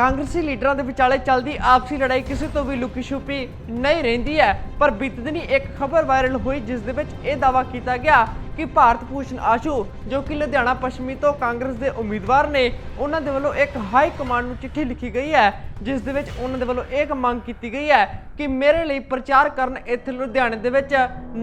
ਕਾਂਗਰਸੀ ਲੀਡਰਾਂ ਦੇ ਵਿਚਾਲੇ ਚੱਲਦੀ ਆਪਸੀ ਲੜਾਈ ਕਿਸੇ ਤੋਂ ਵੀ ਲੁਕੀ ਛੁਪੀ ਨਹੀਂ ਰਹਿੰਦੀ ਹੈ, ਪਰ ਬੀਤੇ ਦਿਨੀ ਇੱਕ ਖਬਰ ਵਾਇਰਲ ਹੋਈ ਜਿਸ ਦੇ ਵਿੱਚ ਇਹ ਦਾਅਵਾ ਕੀਤਾ ਗਿਆ ਕਿ ਭਾਰਤ ਭੂਸ਼ਣ ਆਸ਼ੂ, ਜੋ ਕਿ ਲੁਧਿਆਣਾ ਪੱਛਮੀ ਤੋਂ ਕਾਂਗਰਸ ਦੇ ਉਮੀਦਵਾਰ ਨੇ, ਉਹਨਾਂ ਦੇ ਵੱਲੋਂ ਇੱਕ ਹਾਈ ਕਮਾਂਡ ਨੂੰ ਚਿੱਠੀ ਲਿਖੀ ਗਈ ਹੈ, ਜਿਸ ਦੇ ਵਿੱਚ ਉਹਨਾਂ ਦੇ ਵੱਲੋਂ ਇਹ ਮੰਗ ਕੀਤੀ ਗਈ ਹੈ ਕਿ ਮੇਰੇ ਲਈ ਪ੍ਰਚਾਰ ਕਰਨ ਇੱਥੇ ਲੁਧਿਆਣੇ ਦੇ ਵਿੱਚ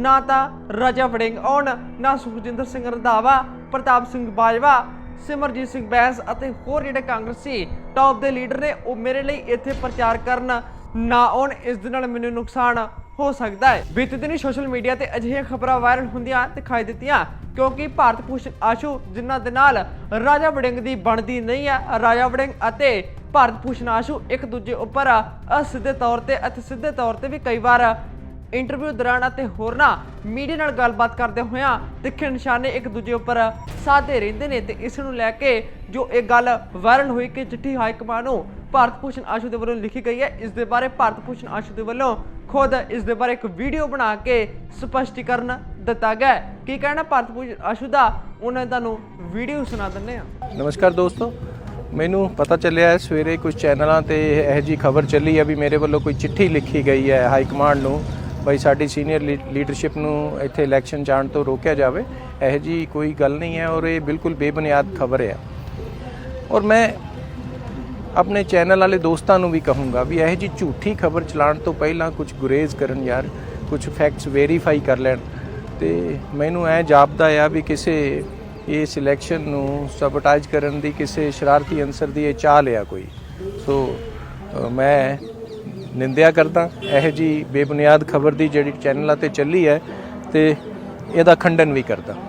ਨਾ ਤਾਂ ਰਾਜਾ ਵੜਿੰਗ ਆਉਣ, ਨਾ ਸੁਖਜਿੰਦਰ ਸਿੰਘ ਰੰਧਾਵਾ, ਪ੍ਰਤਾਪ ਸਿੰਘ ਬਾਜਵਾ ਸਿਮਰਜੀਤ ਸਿੰਘ ਬੈਂਸ ਅਤੇ ਹੋਰ ਜਿਹੜੇ ਕਾਂਗਰਸੀ ਟੌਪ ਦੇ ਲੀਡਰ ਨੇ, ਉਹ ਮੇਰੇ ਲਈ ਇੱਥੇ ਪ੍ਰਚਾਰ ਕਰਨ ਨਾ ਆਉਣ, ਇਸ ਦੇ ਨਾਲ ਮੈਨੂੰ ਨੁਕਸਾਨ ਹੋ ਸਕਦਾ ਹੈ। ਬੀਤੇ ਦਿਨੀ ਸੋਸ਼ਲ ਮੀਡੀਆ ਤੇ ਅਜਿਹੀਆਂ ਖਬਰਾਂ ਵਾਇਰਲ ਹੁੰਦੀਆਂ ਦਿਖਾਈ ਦਿੱਤੀਆਂ, ਕਿਉਂਕਿ ਭਾਰਤ ਭੂਸ਼ਣ ਆਸ਼ੂ ਜਿਨ੍ਹਾਂ ਦੇ ਨਾਲ ਰਾਜਾ ਵੜਿੰਗ ਦੀ ਬਣਦੀ ਨਹੀਂ ਹੈ, ਰਾਜਾ ਵੜਿੰਗ ਅਤੇ ਭਾਰਤ ਭੂਸ਼ਣ ਆਸ਼ੂ ਇੱਕ ਦੂਜੇ ਉੱਪਰ ਅਸਿੱਧੇ ਤੌਰ ਤੇ ਅਤੇ ਸਿੱਧੇ ਤੌਰ ਤੇ ਵੀ ਕਈ ਵਾਰ ਇੰਟਰਵਿਊ ਦੌਰਾਨ ਅਤੇ ਹੋਰਨਾਂ ਮੀਡੀਆ ਨਾਲ ਗੱਲਬਾਤ ਕਰਦੇ ਹੋਇਆਂ ਤਿੱਖੇ ਨਿਸ਼ਾਨੇ ਇੱਕ ਦੂਜੇ ਉੱਪਰ ਸਾਧੇ ਰਹਿੰਦੇ ਨੇ ਤੇ ਇਸ ਨੂੰ ਲੈ ਕੇ ਜੋ ਇਹ ਗੱਲ ਵਾਇਰਲ ਹੋਈ ਕਿ ਚਿੱਠੀ ਹਾਈ ਕਮਾਨ ਨੂੰ ਭਾਰਤ ਭੂਸ਼ਣ ਆਸ਼ੂ ਦੇ ਵੱਲੋਂ ਲਿਖੀ ਗਈ ਹੈ, ਇਸ ਦੇ ਬਾਰੇ ਭਾਰਤ ਭੂਸ਼ਣ ਆਸ਼ੂ ਦੇ ਵੱਲੋਂ ਖੁਦ ਇਸ ਦੇ ਬਾਰੇ ਇੱਕ ਵੀਡੀਓ ਬਣਾ ਕੇ ਸਪਸ਼ਟੀਕਰਨ ਦਿੱਤਾ ਗਿਆ ਕੀ ਕਹਿਣਾ ਭਾਰਤ ਭੂਸ਼ਣ ਆਸ਼ੂ ਦਾ? ਉਹਨਾਂ ਤੁਹਾਨੂੰ ਵੀਡੀਓ ਸੁਣਾ ਦਿੰਦੇ ਆ ਨਮਸਕਾਰ ਦੋਸਤੋ, ਮੈਨੂੰ ਪਤਾ ਚੱਲਿਆ ਹੈ, ਸਵੇਰੇ ਕੁਝ ਚੈਨਲਾਂ ਤੇ ਇਹ ਜੀ ਖਬਰ ਚੱਲੀ ਹੈ ਵੀ ਮੇਰੇ ਵੱਲੋਂ ਕੋਈ ਚਿੱਠੀ ਲਿਖੀ ਗਈ ਹੈ ਹਾਈ ਕਮਾਂਡ ਨੂੰ। ਬਈ ਸਾਡੀ ਸੀਨੀਅਰ ਲੀਡਰਸ਼ਿਪ ਨੂੰ ਇੱਥੇ ਇਲੈਕਸ਼ਨ ਜਾਣ ਤੋਂ ਰੋਕਿਆ ਜਾਵੇ, ਇਹ ਜੀ ਕੋਈ ਗੱਲ ਨਹੀਂ ਹੈ ਔਰ ਇਹ ਬਿਲਕੁਲ ਬੇਬੁਨਿਆਦ ਖਬਰ ਹੈ। ਔਰ ਮੈਂ ਆਪਣੇ ਚੈਨਲ ਵਾਲੇ ਦੋਸਤਾਂ ਨੂੰ ਵੀ ਕਹੂੰਗਾ ਵੀ ਇਹ ਜੀ ਝੂਠੀ ਖਬਰ ਚਲਾਉਣ ਤੋਂ ਪਹਿਲਾਂ ਕੁਝ ਗੁਰੇਜ਼ ਕਰਨ ਯਾਰ ਕੁਝ ਫੈਕਟਸ ਵੈਰੀਫਾਈ ਕਰ ਲੈਣ। ਤੇ ਮੈਨੂੰ ਐ ਜਾਪਦਾ ਆ ਵੀ ਕਿਸੇ ਇਸ ਇਲੈਕਸ਼ਨ ਨੂੰ ਸਬੋਟਾਈਜ਼ ਕਰਨ ਦੀ, ਕਿਸੇ ਸ਼ਰਾਰਤੀ ਅੰਸਰ ਦੀ ਇਹ ਚਾਹ ਲਿਆ ਕੋਈ। ਸੋ ਮੈਂ ਨਿੰਦਿਆ ਕਰਦਾ। ਇਹ ਜੀ ਬੇਬੁਨਿਆਦ ਖਬਰ ਦੀ ਜਿਹੜੀ ਚੈਨਲਾਂ ਤੇ ਚੱਲੀ ਹੈ ਤੇ ਇਹਦਾ ਖੰਡਨ ਵੀ ਕਰਦਾ।